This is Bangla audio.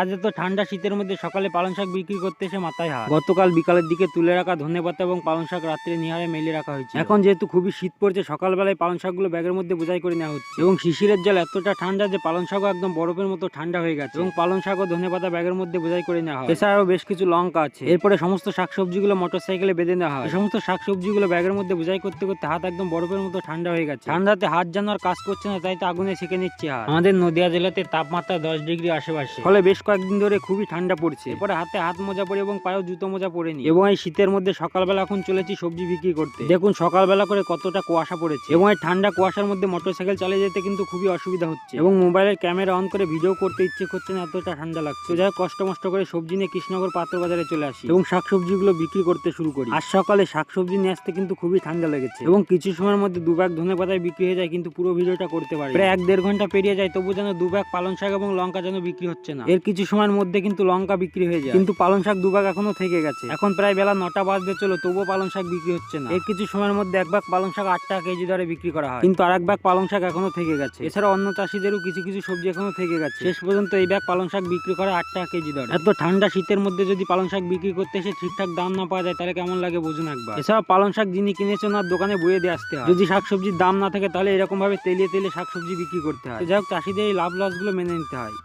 আজ এত ঠান্ডা শীতের মধ্যে সকালে পালং শাক বিক্রি করতে এসে মাথায় হাত। গতকাল বিকালের দিকে তুলে রাখা ধনে পাতা এবং পালং শাক রাত্রে নিহারে মেলে রাখা হয়েছে। এখন যেহেতু খুবই শীত পড়ছে, সকালবেলায় পালং শাকগুলো ব্যাগের মধ্যে বোঝাই করে নেওয়া হচ্ছে। এবং শিশিরের জল এতটা ঠান্ডা যে পালং শাকও একদম বরফের মতো ঠান্ডা হয়ে গেছে। এবং পালং শাক ও ধনে পাতা ব্যাগের মধ্যে বোঝাই করে নেওয়া হয়। এছাড়াও বেশ কিছু লঙ্কা আছে। এরপরে সমস্ত শাকসবজিগুলো মোটর সাইকেলে বেঁধে নেওয়া হয়। সমস্ত শাকসবজিগুলো ব্যাগের মধ্যে বোঝাই করতে করতে হাত একদম বরফের মতো ঠান্ডা হয়ে গেছে। ঠান্ডাতে হাত যেন আর কাজ করছে না, তাই তো আগুনে সেকে নিচ্ছে হাত। আমাদের নদিয়া জেলাতে তাপমাত্রা দশ ডিগ্রি আশেপাশে। ফলে বেশ কয়েকদিন ধরে খুবই ঠান্ডা পড়ছে। এরপরে হাতে হাত মোজা পরে এবং পায়েও জুতো মোজা পরে নি। এবং এই শীতের মধ্যে সকালবেলা এখন চলেছি সবজি বিক্রি করতে। দেখুন সকালবেলা করে কতটা কুয়াশা পড়েছে। এবং এই ঠান্ডা কুয়াশার মধ্যে মোটরসাইকেল চালিয়ে যেতে কিন্তু খুবই অসুবিধা হচ্ছে। এবং মোবাইলের ক্যামেরা অন করে ভিডিও করতে ইচ্ছে করছে না, এতটা ঠান্ডা লাগছে। যাই কষ্ট মষ্ট করে সবজি নিয়ে কৃষ্ণনগর পাত্র বাজারে চলে আসি। এবং শাকসবজিগুলো বিক্রি করতে শুরু করি। আজ সকালে শাকসবজি নিয়ে আসতে কিন্তু খুবই ঠান্ডা লেগেছে। এবং কিছু সময়ের মধ্যে দু ব্যাগ ধনে পাতায় বিক্রি হয়ে যায়, কিন্তু পুরো ভিডিওটা করতে পারি প্রায় এক দেড় ঘণ্টা পেরিয়ে যায় তবু যেন দু ব্যাগ পালং শাক এবং লঙ্কা যেন বিক্রি হচ্ছে না। এর কিছু সময়ের মধ্যে কিন্তু লঙ্কা বিক্রি হয়ে যায়। কিন্তু পালং শাক দু ব্যাগ এখনও থেকে গেছে। এখন প্রায় বেলা নটা বাজতে চলো তবুও পালং শাক বিক্রি হচ্ছে না। এর কিছু সময়ের মধ্যে এক ব্যাগ পালং শাক আট টাকা কেজি দরে বিক্রি করা হয়। কিন্তু আর এক ব্যাগ পালং শাক এখনও থেকে গেছে। এছাড়া অন্য চাষিদেরও কিছু কিছু সবজি এখনও থেকে গেছে। শেষ পর্যন্ত এই ব্যাগ পালং শাক বিক্রি করে আট টাকা কেজি দরে। এত ঠান্ডা শীতের মধ্যে যদি পালং শাক বিক্রি করতে এসে ঠিকঠাক দাম না পাওয়া যায় তাহলে কেমন লাগে বুঝুন একবার। এছাড়া পালং শাক যিনি কিনেছেন আর দোকানে বয়ে দিয়ে আসতে হয়। যদি শাকসবজির দাম না থাকে তাহলে এরকম ভাবে তেলিয়ে তেলে শাকসবজি বিক্রি করতে হয়। যাই হোক চাষিদের এই লাভ লসগুলো মেনে নিতে হয়।